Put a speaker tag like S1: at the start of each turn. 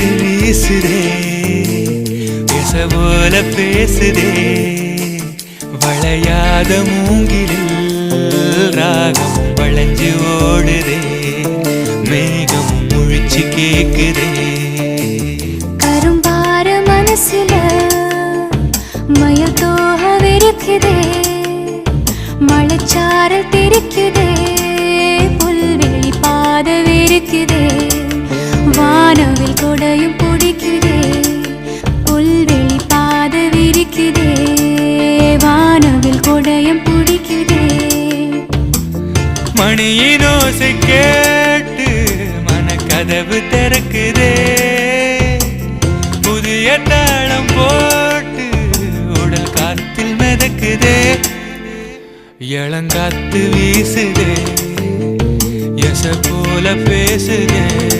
S1: வீசுதே எச போல பேசுதே. வளையாத மூங்கிலில் ராகம் வளைஞ்சு ஓடுதே மேகம் முழிச்சு கேக்குதே.
S2: கரும்பார மனசுல மயத்தோக விரிக்குதே மழைச்சாரல் தெரிக்குதே. பிடிக்குதே? வானவில் கொடையும் பிடிக்குதே?
S1: மணியின் ஓசை கேட்டு மனக்கதவு திறக்குதே? புதிய தாளம் போட்டு உடல் காத்தில் மிதக்குதே? இளங்காத்து வீசுதே? எச போல பேசுதே?